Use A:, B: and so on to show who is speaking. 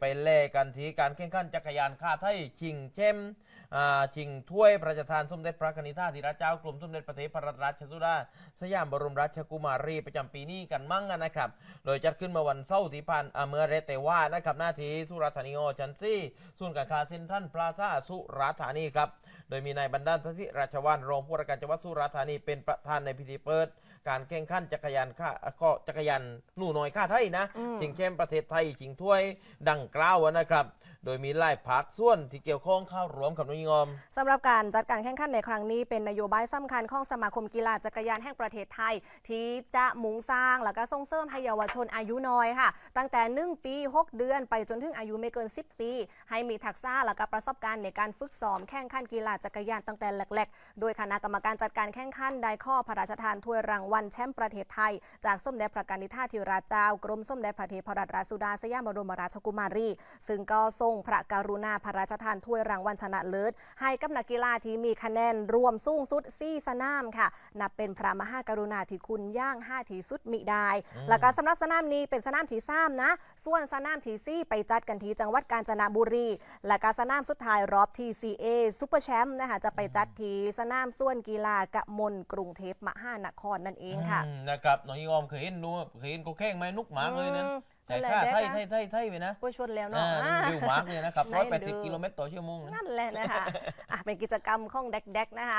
A: ไปเล่กันที่การแข่งขันจักรยานข้าไทยชิงเข้มอ่าชิงถ้วยพระราชทานสมเด็จพระนิธิธิราชเจ้ากรมสมเด็จพระเทพรัตนราชสุดาสยามบรมราชกุมารีประจำปีนี้กันมั่งนะครับ โดยจัดขึ้นเมื่อวันเสาร์ที่ผ่านอ่าเมื่อเรเตว่านะครับหน้าที่สุราษฎร์ธานีอจันซี่ศูนย์การค้าเซ็นทรัลพลาซ่าสุราษฎร์ธานีครับโดยมีนายบรรดาลสถิราชวานรองผู้ว่าราชการจังหวัดสุราษฎร์ธานีเป็นประธานในพิธีเปิดการแข่งขันจักรยานข้าก็จักรยานหนูน้อยข้าไทยนะ
B: อืม
A: ชิงเข้มประเทศไทยชิงถ้วยดังกล่าวนะครับ โดยมีไล่พักส่วนที่เกี่ยวข้องเข้าร่วมกับนุยงอม
B: สำหรับการจัดการแข่งขันในครั้งนี้เป็นนโยบายสำคัญของสมาคมกีฬาจักรยานแห่งประเทศไทย ที่จะมุ่งสร้างและก็ส่งเสริมให้เยาวชนอายุน้อยค่ะ ตั้งแต่ 1 ปี 6 เดือนไปจนถึงอายุไม่เกิน 10 ปี ให้มีทักษะและก็ประสบการณ์ในการฝึกซ้อมแข่งขันกีฬาจักรยานตั้งแต่แรกๆ โดยคณะกรรมการจัดการแข่งขันได้ข้อพระราชทานถ้วยรางวัลแชมป์ประเทศไทย จากสมเด็จพระกนิษฐาธิราชเจ้ากรมสมเด็จพระเทพรัตนราชสุดาสยามบรมราชกุมารี ซึ่งก็ทรงพระกรุณาพระราชทานถ้วยรางวัลชนะเลิศให้กับนักกีฬาที่มีคะแนนรวมสูงสุด4สนามค่ะ นับเป็นพระมหากรุณาธิคุณย่าง5ทีสุดมิได้
A: อืม
B: แล้วก็สำหรับสนามนี้เป็นสนามที่สามนะ ส่วนสนามที่สี่ไปจัดกันที่จังหวัดกาญจนบุรี และก็สนามสุดท้ายรอบ TCA ซุปเปอร์แชมป์นะคะจะไปจัดที่สนามส่วนกีฬากะมลกรุงเทพมหานครนั่นเองค่ะ
A: อืมนะครับน้องยงอมเคยเห็นดูเคยเห็นก็แข่งไหมนุกหมากเลยนั้น
B: อืม
A: ใช่
B: นั่น แหละ
A: ค่าไทย
B: เด็ก
A: ไท
B: อะ
A: ยไทยไทยไปนะ
B: ผู้ชนแล้ว
A: อ่า
B: เนาะ
A: มันวิวหมากเลยนะครับ
B: ไหน
A: ร้อยแปด
B: ดู
A: สิบกิโลเมตรต่อชั่วโมงนะ
B: นั่นแหละนะคะอะเป็นกิจกรรมของเด็กๆนะคะ